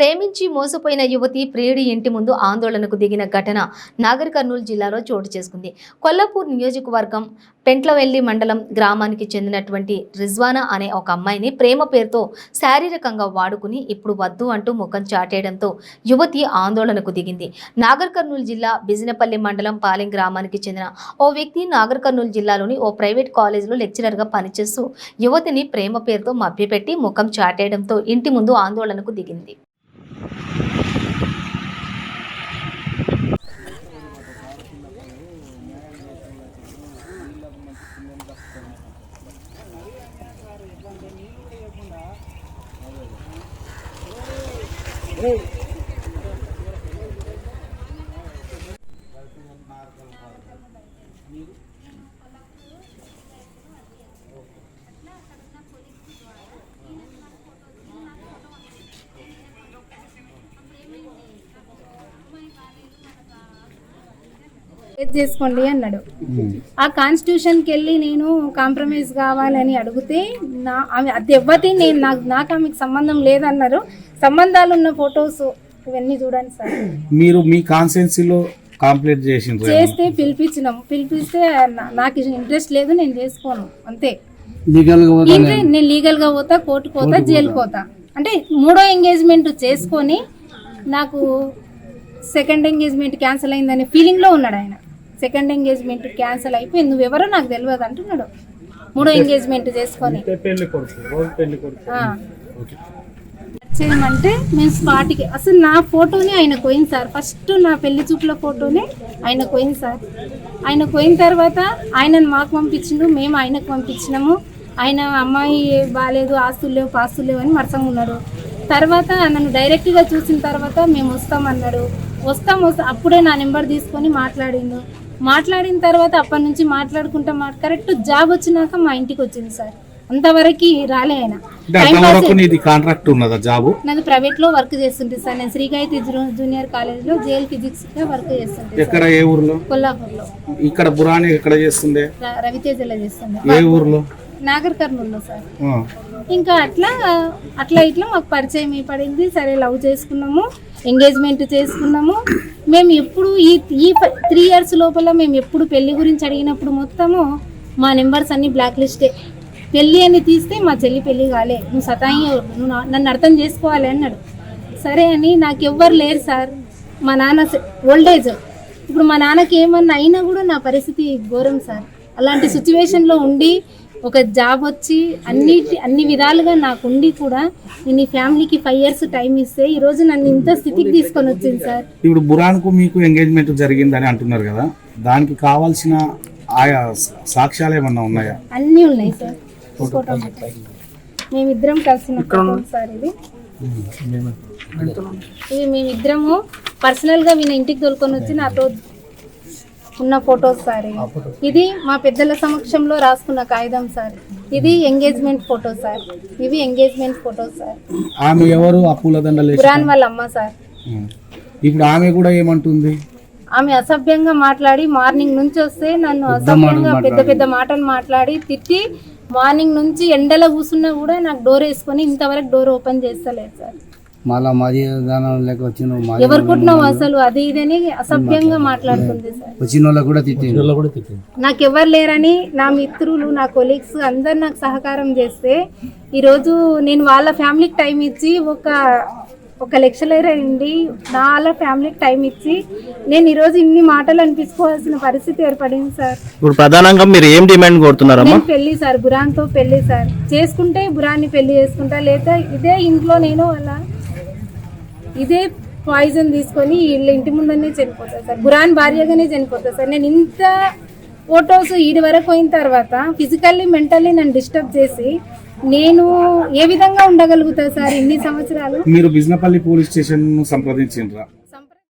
ప్రేమించి మోసపోయిన యువతి ప్రియుడి ఇంటి ముందు ఆందోళనకు దిగిన ఘటన నాగర్ కర్నూలు జిల్లాలో చోటు చేసుకుంది. కొల్లాపూర్ నియోజకవర్గం పెంట్లవెల్లి మండలం గ్రామానికి చెందినటువంటి రిజ్వానా అనే ఒక అమ్మాయిని ప్రేమ పేరుతో శారీరకంగా వాడుకుని ఇప్పుడు వద్దు అంటూ ముఖం చాటేయడంతో యువతి ఆందోళనకు దిగింది. నాగర్ కర్నూలు జిల్లా బిజినపల్లి మండలం పాలెం గ్రామానికి చెందిన ఓ వ్యక్తి నాగర్ కర్నూలు జిల్లాలోని ఓ ప్రైవేట్ కాలేజీలో లెక్చరర్గా పనిచేస్తూ యువతిని ప్రేమ పేరుతో మభ్యపెట్టి ముఖం చాటేయడంతో ఇంటి ముందు ఆందోళనకు దిగింది. 嗯。ఏది చేసుకోండి అన్నాడు. ఆ కాన్స్టిట్యూషన్కి వెళ్ళి నేను కాంప్రమైజ్ కావాలని అడిగితే నా ఆమె అది ఇవ్వతే నేను నాకు నాకు ఆమెకు సంబంధం లేదన్నారు. సంబంధాలు ఉన్న ఫొటోస్ ఇవన్నీ చూడండి సార్. మీరు మీ కాన్సెన్సీలో కంప్లీట్ చేసిండ్రు చేస్తే పిలిపించినాం. పిలిపిస్తే నాకు ఇంట్రెస్ట్ లేదు నేను చేసుకోను. అంతే. లీగల్ నేను లీగల్గా పోతా కోర్టుకు పోతా జైలుకి పోతా. అంటే మూడో ఎంగేజ్మెంట్ చేసుకొని నాకు సెకండ్ ఎంగేజ్మెంట్ క్యాన్సిల్ అయిందనే ఫీలింగ్లో ఉన్నాడు ఆయన. సెకండ్ ఎంగేజ్మెంట్ క్యాన్సిల్ అయిపోయింది నువ్వెవరో నాకు తెలియదు అంటున్నాడు. మూడో ఎంగేజ్మెంట్ చేసుకొని. చేయమంటే మేము స్పాట్కి అసలు నా ఫోటోనే ఆయన పోయింది సార్. ఫస్ట్ నా పెళ్ళి చూపుల ఫోటోనే ఆయన పోయింది సార్. ఆయన పోయిన తర్వాత ఆయనను మాకు పంపించిండు మేము ఆయనకు పంపించినాము. ఆయన అమ్మాయి బాగాలేదు ఆస్తులు లేవు పాస్తులు లేవు అని మరసంగా ఉన్నాడు. తర్వాత నన్ను డైరెక్ట్గా చూసిన తర్వాత మేము వస్తామన్నాడు. వస్తాం వస్తాం అప్పుడే నా నెంబర్ తీసుకొని మాట్లాడిండు. మాట్లాడిన తర్వాత అప్పటి నుంచి మాట్లాడుకుంటా మాట కరెక్ట్ జాబ్ వచ్చినాక మా ఇంటికి వచ్చింది సార్. అంతవరకు రాలే ఆయన. కాంట్రాక్ట్ ఉన్నదా జాబు? నాది ప్రైవేట్లో వర్క్ చేస్తుంటే సార్. నేను శ్రీగాయత్రి జూ- జూనియర్ కాలేజ్లో జేఎల్ ఫిజిక్స్గా వర్క్ చేస్తుంటే సార్. ఎక్కడ ఏ ఊర్లో? కొల్లాపూర్లో ఇక్కడ బురాని ఎక్కడ చేస్తుండే? రవితేజలో చేస్తుండే. ఏ ఊర్లో? నాగర్ కర్నూల్లో సార్. ఇంకా అట్లా అట్లా ఇట్లా మాకు పరిచయం పడింది సరే లవ్ చేసుకున్నాము ఎంగేజ్మెంట్ చేసుకున్నాము. మేము ఎప్పుడు ఈ ఈ త్రీ ఇయర్స్ లోపల మేము ఎప్పుడు పెళ్ళి గురించి అడిగినప్పుడు మొత్తము మా నెంబర్స్ అన్ని బ్లాక్ లిస్టే పెళ్ళి అని తీస్తే మా చెల్లి పెళ్ళి కాలే. నువ్వు సతాయి నువ్వు నన్ను అర్థం చేసుకోవాలి అన్నాడు. సరే అని నాకు ఎవ్వరు లేరు సార్. మా నాన్న ఓల్డేజ్ ఇప్పుడు మా నాన్నకి ఏమన్నా అయినా కూడా నా పరిస్థితి ఘోరం సార్. అలాంటి సిచ్యువేషన్లో ఉండి ఒక జాబ్ వచ్చి అన్నిటి అన్ని విధాలుగా నాకు ఉండి కూడా నేను ఈ ఫ్యామిలీకి ఫైవ్ ఇయర్స్ టైం ఇస్తే ఈ రోజు నన్ను ఇంత స్థితికి తీసుకొని వచ్చింది సార్. ఇప్పుడు బురాన్కు మీకు ఎంగేజ్మెంట్ జరిగిందని అంటున్నారు కదా దానికి కావాల్సిన ఆయా సాక్ష్యాలు ఏమన్నా ఉన్నాయా? అన్నీ ఉన్నాయి సార్. మేమిద్దరం కలిసిన సార్ ఇది ఇవి మేమిద్దరము పర్సనల్గా వీళ్ళ ఇంటికి తోలుకొని వచ్చి నాతో ఉన్న ఫొటోస్ సార్. ఇది మా పెద్దల సమక్షంలో రాసుకున్న కాగితం సార్. ఇది ఎంగేజ్మెంట్ ఫోటో సార్. ఇవి ఎంగేజ్మెంట్ ఫోటోస్ సార్. ఆమె ఎవరు? ఆ పూలదండలు వేసి- పురాణ్ వాళ్ళ అమ్మ సార్. ఇప్పుడు ఆమె కూడా ఏమంటుంది? ఆమె అసభ్యంగా మాట్లాడి మార్నింగ్ నుంచి వస్తే నన్ను అసభ్యంగా పెద్ద పెద్ద మాటలు మాట్లాడి తిట్టి మార్నింగ్ నుంచి ఎండలో కూర్చున్నా కూడా నాకు డోర్ వేసుకొని ఇంతవరకు డోర్ ఓపెన్ చేస్తలేదు సార్. మళ్ళా మాది దానం లెక్క వచ్చిన ఎవరు పుట్టినావు అసలు అది ఇదని అసభ్యంగా మాట్లాడుతుంది. సార్. వచ్చిన వాళ్ళకి కూడా తిట్టింది నాకు ఎవరు లేరని నా మిత్రులు నా కొలీగ్స్ అందరు నాకు సహకారం చేస్తే ఈరోజు నేను వాళ్ళ ఫ్యామిలీకి టైం ఇచ్చి ఒక ఒక లెక్చరర్ అయింది నా వాళ్ళ ఫ్యామిలీకి టైం ఇచ్చి నేను ఈరోజు ఇన్ని మాటలు అనిపించుకోవాల్సిన పరిస్థితి ఏర్పడింది సార్. ఇప్పుడు ప్రధానంగా మీరు ఏం డిమాండ్ కోరుతున్నారమ్మా? నేను పెళ్ళి సార్ బురాన్తో పెళ్ళి సార్. చేసుకుంటే బురాన్ని పెళ్ళి చేసుకుంటా లేదా ఇదే ఇంట్లో నేను అలా ఇదే పాయిజన్ తీసుకొని వీళ్ళ ఇంటి ముందనే చనిపోతారు సార్. బురాన్ భార్యగానే చనిపోతారు సార్. నేను ఇంత ఫొటోస్ ఈడి వరకు పోయిన తర్వాత ఫిజికల్లీ మెంటల్లీ నన్ను డిస్టర్బ్ చేసి నేను ఏ విధంగా ఉండగలుగుతా సార్ ఇన్ని సంవత్సరాలు? మీరు బిజినపల్లి పోలీస్ స్టేషన్ సంప్రదించిండ్రా?